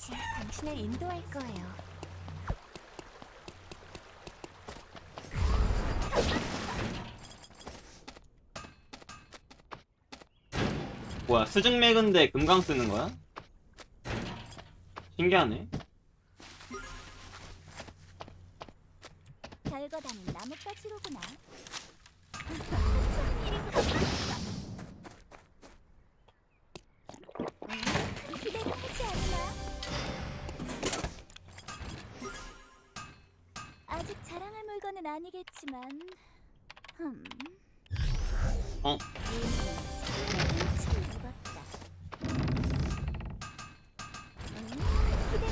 같이 당신을 인도할 거예요. 뭐야 스증맥인데 금강 쓰는 거야? 신기하네 아니겠지만, 흠. 어? 음, 기대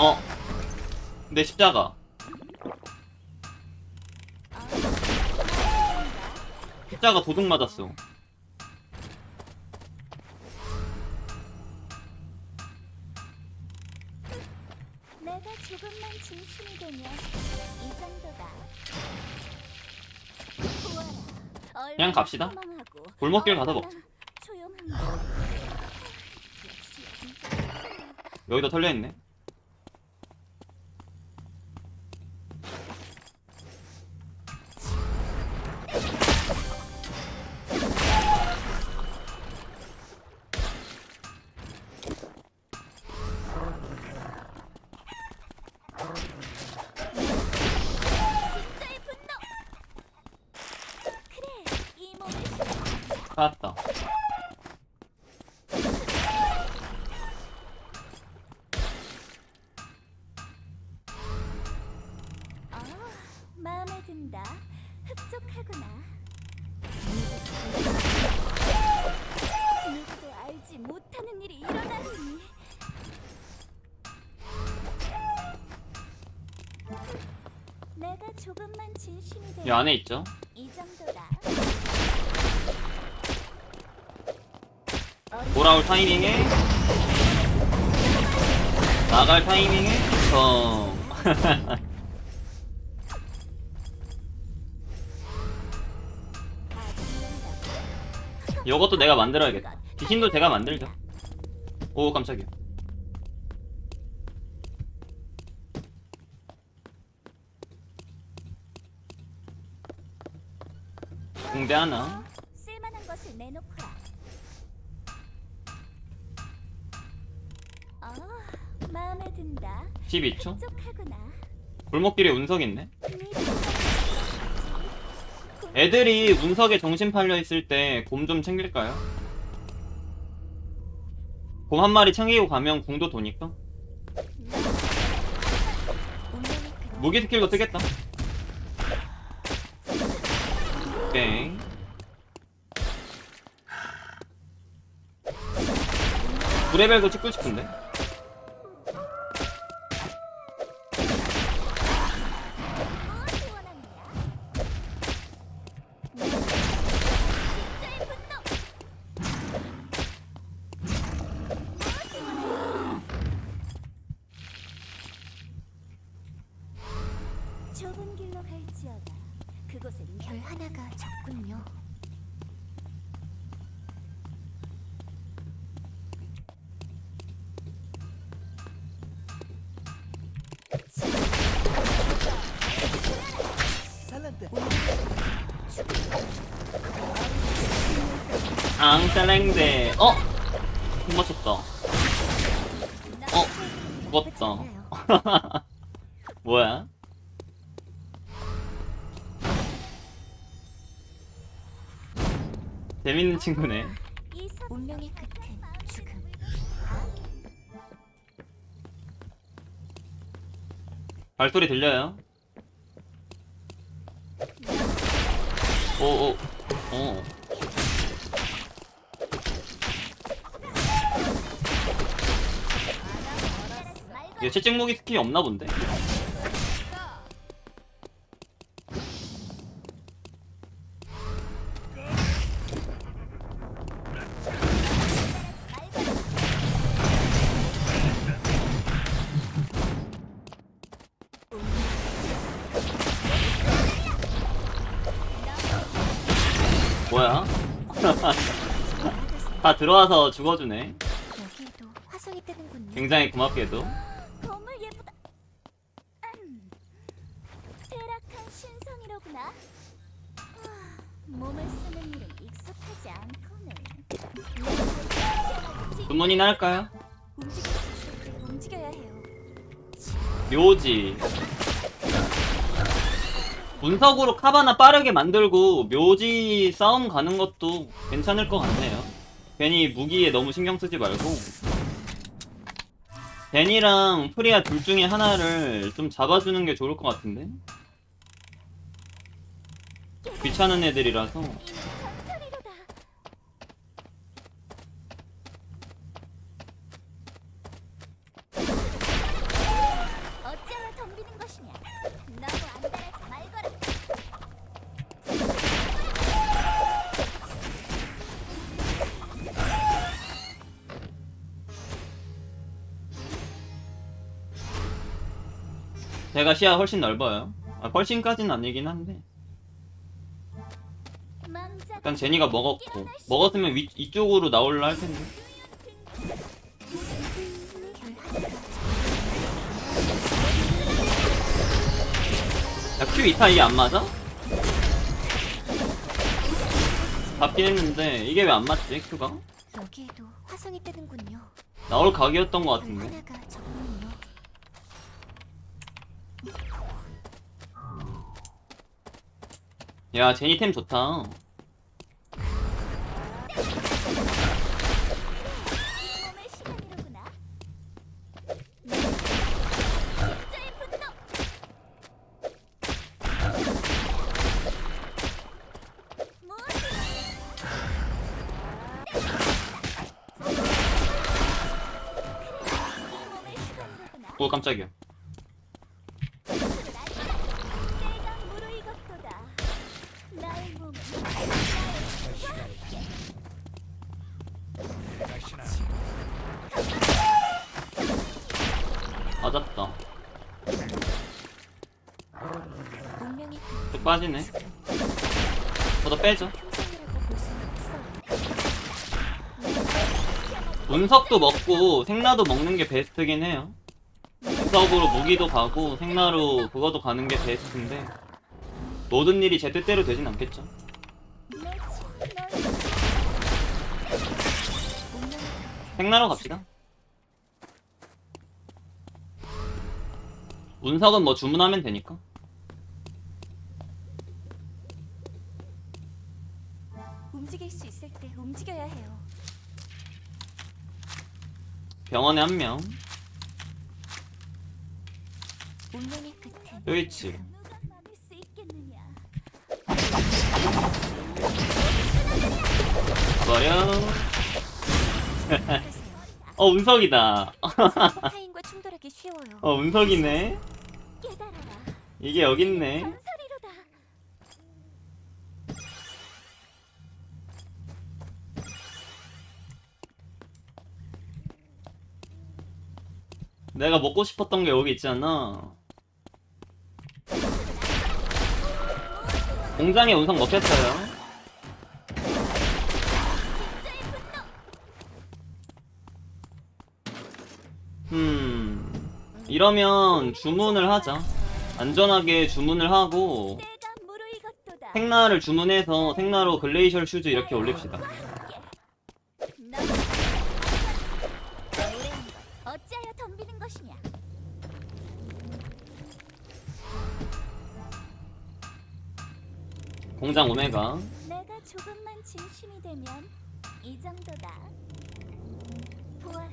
어? 내 십자가 십자가 도둑 맞았어 내가 조금만 진심이 되면 이 정도다. 보아라. 그냥 갑시다. 얼마나 허망하고 골목길 가서 얼마나. 조용한가. 역시. 여기도 털려있네 찾았다 아, 마음에 든다. 흡족하구나. 누구도 알지 못하는 일이 일어나니. 내가 조금만 진심이 이 안에 있죠 이 정도다. 돌아올 타이밍에. 나갈 타이밍에. 정 요것도 내가 만들어야겠다. 귀신도 제가 만들죠. 오 깜짝이야. 공대 하나 쓸만한 것을 내놓거라. 아, 마음에 든다. 12초 흡족하구나. 골목길에 운석 있네 네 애들이 운석에 정신 팔려 있을 때 곰 좀 챙길까요? 곰 한 마리 챙기고 가면 궁도 도니까. 무기 스킬도 뜨겠다 오케이 브레벨도 찍고 싶은데 앙셀랭데 어? 못 맞췄다 어? 죽었다 뭐야? 재밌는 친구네 운명의 끝은 죽음. 발소리 들려요? 오오 어. 얘 채찍무기 스킬이 없나 본데? 뭐야? 다 들어와서 죽어주네. 여기에도 화성이 뜨는군요. 굉장히 고맙게도. 건물 예쁘다. 음, 퇴락한 신성이로구나. 아, 몸을 쓰는 일은 익숙하지 않거늘. 주문이나 할까요? 움직일 수 있을 때 움직여야 해요. 묘지. 분석으로 카바나 빠르게 만들고 묘지 싸움 가는 것도 괜찮을 것 같네요. 괜히 무기에 너무 신경 쓰지 말고. 벤이랑 프리아 둘 중에 하나를 좀 잡아주는 게 좋을 것 같은데? 귀찮은 애들이라서. 전설이로다. 어찌하여 덤비는 것이냐? 너무 안달하지 말거라. 제가 시야 훨씬 넓어요. 아, 훨씬까지는 아니긴 한데. 일단 제니가 먹었고. 먹었으면 위, 이쪽으로 나올라 할 텐데. 야, Q 2타 이게 안 맞아? 잡긴 했는데, 이게 왜 안 맞지, Q가? 여기에도 화성이 뜨는군요. 나올 각이었던 것별 같은데. 하나가 적군요. 야, 제니 템 좋다. 오, 깜짝이야. 맞았다. 또 빠지네. 저도 빼죠. 수는 없어. 운석도 먹고 생나도 먹는 게 베스트긴 해요. 운석으로 무기도 가고 생나로 그거도 가는 게 베스트인데 모든 일이 제 뜻대로 되진 않겠죠. 생나로 갑시다. 운석은 뭐 주문하면 되니까. 움직일 수 있을 때 움직여야 해요. 병원에 한 명. 운명의 끝은 여기 있지. 누가 막을 수 있겠느냐? 버려. 어 운석이다. 타인과 충돌하기 쉬워요. 어 운석이네. 깨달아라. 이게. 전설이로다. 내가 먹고 싶었던 게 여기 있잖아. 공장에 운석 먹혔어요. 음, 이러면 주문을 하자. 안전하게 주문을 하고. 생나를 주문해서 생나로 글레이셜 슈즈 이렇게 올립시다. 공장 오메가. 내가 조금만 진심이 되면 이 정도다. 보아라,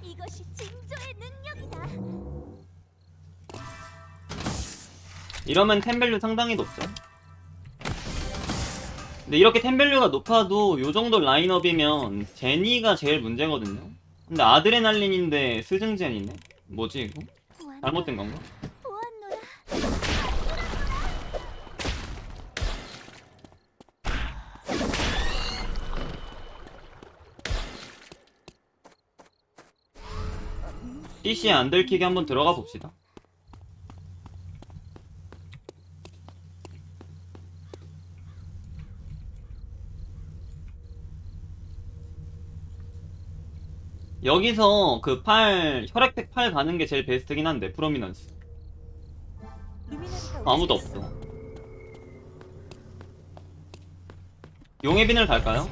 이것이 징조의 능력이다. 이러면 템밸류 상당히 높죠. 근데 이렇게 템밸류가 높아도 요 정도 라인업이면 제니가 제일 문제거든요. 근데 아드레날린인데 스증젠이네? 뭐지 이거? 잘못된 건가? 보았노라. CC 안 들키게 한번 들어가 봅시다. 여기서 그 팔, 혈액팩 팔 가는 게 제일 베스트긴 한데, 프로미넌스. 아무도 없어. 용의 빈을 갈까요?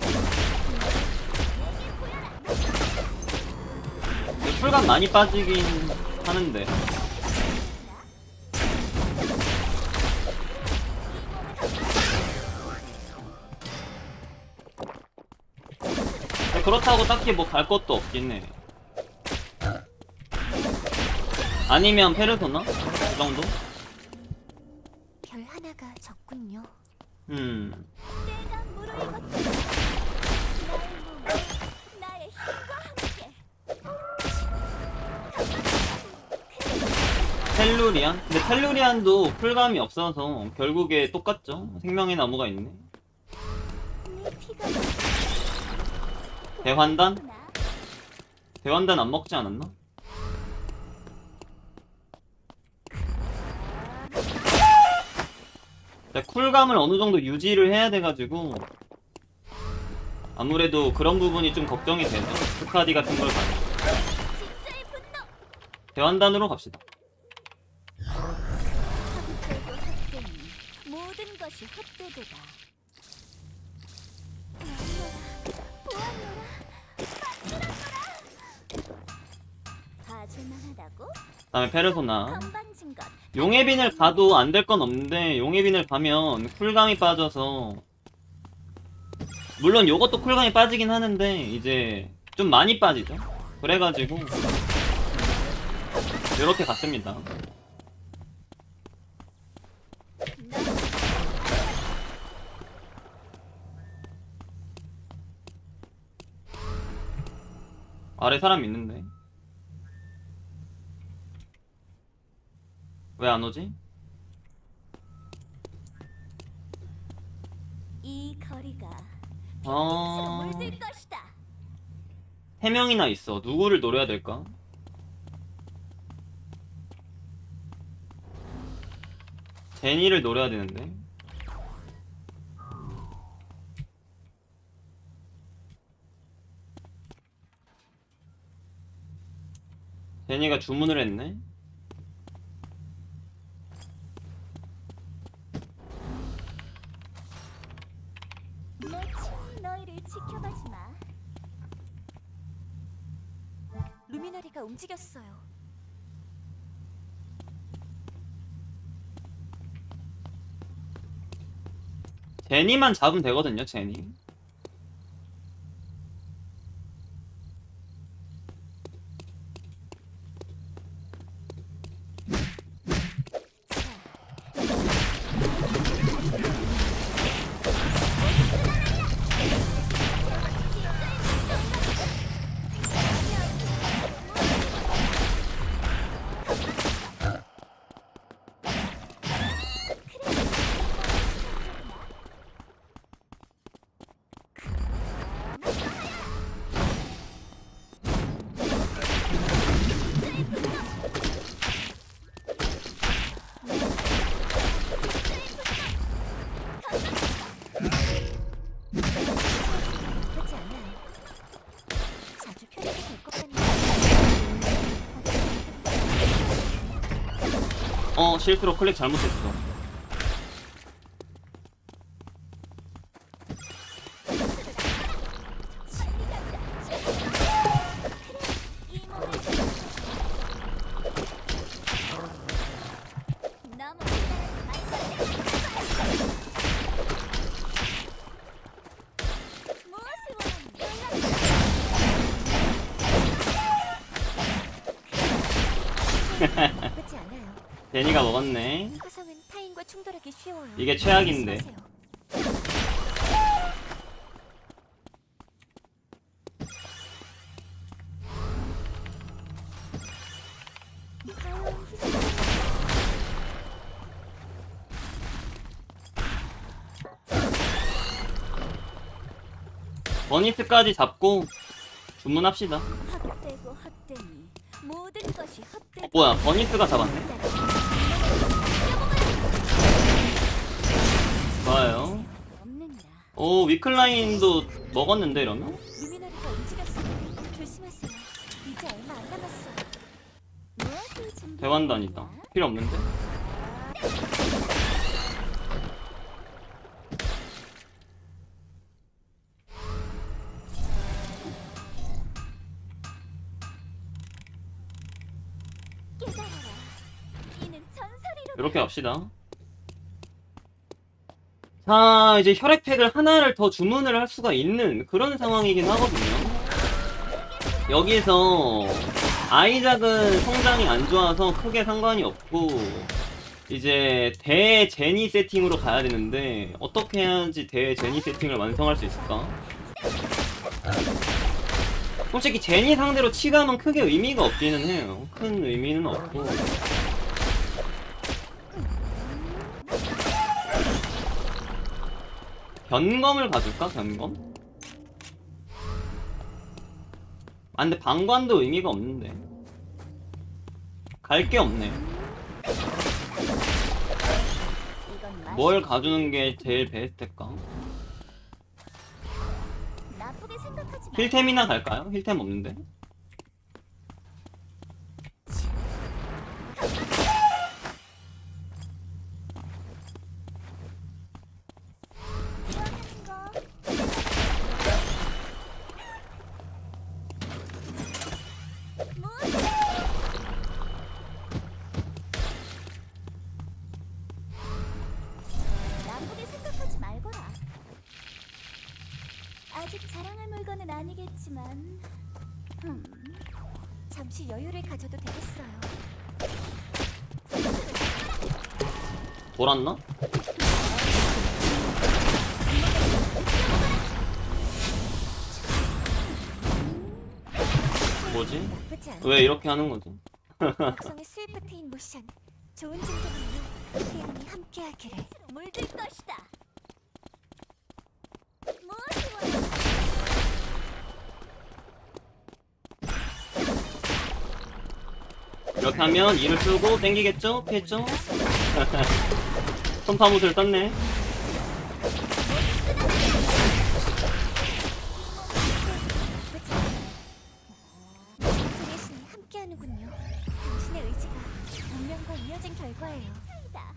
풀감 많이 빠지긴 하는데 그렇다고 딱히 뭐 갈 것도 없긴 해 아니면 페르소나? 그 정도? 별 하나가 적군요. 음 텔루리안? 근데 텔루리안도 풀감이 없어서 결국에 똑같죠? 생명의 나무가 있네. 대환단? 나 대환단 안 먹지 않았나? 쿨감을 어느 정도 유지를 해야 돼가지고 아무래도 그런 부분이 좀 걱정이 되죠. 스카디 같은 걸 분노. 대환단으로 갑시다. 헛되고 헛되니 모든 것이 헛되도다. 만들었노라. 봐줄만하다고? 다음에 페르소나. 건방진 것. 용의 빈을 가도 안 될 건 없는데 용의 빈을 가면 쿨감이 빠져서 물론 요것도 쿨감이 빠지긴 하는데 이제 좀 많이 빠지죠 그래가지고 이렇게 갔습니다 아래 사람 있는데 왜 안 오지? 이 거리가 빛으로 어... 물들 것이다. 세 명이나 있어. 누구를 노려야 될까? 제니를 노려야 되는데. 제니가 주문을 했네. 너희를 지켜봐주마. 루미나리가 움직였어요. 제니만 잡으면 되거든요, 제니. 어, 실수로 클릭 잘못했어. 제니가 먹었네. 화성은 타인과 충돌하기 쉬워요. 이게 최악인데. 버니스까지 잡고 주문합시다. 헛되고 헛되니 모든 것이 헛되고 어, 뭐야, 버니스가 잡았네. 오 위클라인도 먹었는데 이러면? 대환단 있다. 필요 없는데? 이렇게 합시다. 자, 이제 혈액팩을 하나를 더 주문을 할 수가 있는 그런 상황이긴 하거든요. 여기서 아이작은 성장이 안 좋아서 크게 상관이 없고, 이제 대제니 세팅으로 가야 되는데, 어떻게 해야지 대제니 세팅을 완성할 수 있을까? 솔직히 제니 상대로 치감은 크게 의미가 없기는 해요. 큰 의미는 없고. 변검을 가줄까? 변검? 아 근데 방관도 의미가 없는데 갈 게 없네 뭘 가주는 게 제일 베스트일까? 힐템이나 갈까요? 힐템 없는데 아니겠지만, 음, 잠시 여유를 가져도 되겠어요. 돌았나? 뭐지? 나쁘지 않아. 왜 이렇게 하는 거지? 곡성의 스위프트인 모션 좋은 증조군요 태양이 함께하기를 물들 것이다 무엇이 원하는 이렇게 하면 이를 쓰고 땡기겠죠? 피했죠? 손파무술 떴네 나쁘지 신이 함께하는군요 당신의 의지가 운명과 이어진 결과예요 사이다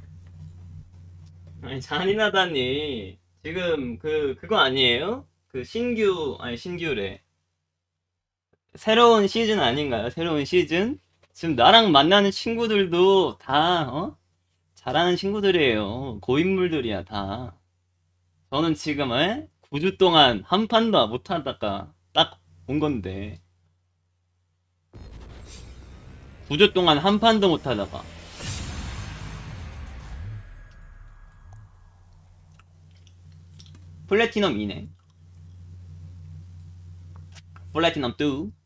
아니 잔인하다니 지금 그 그거 아니에요? 그 신규 아니 신규래 새로운 시즌 아닌가요? 새로운 시즌? 지금 나랑 만나는 친구들도 다 어? 잘하는 친구들이에요 고인물들이야 다 저는 지금 에? 9주 동안 한 판도 못 하다가 딱 온 건데 9주 동안 한 판도 못 하다가 플래티넘 2네. 플래티넘 2.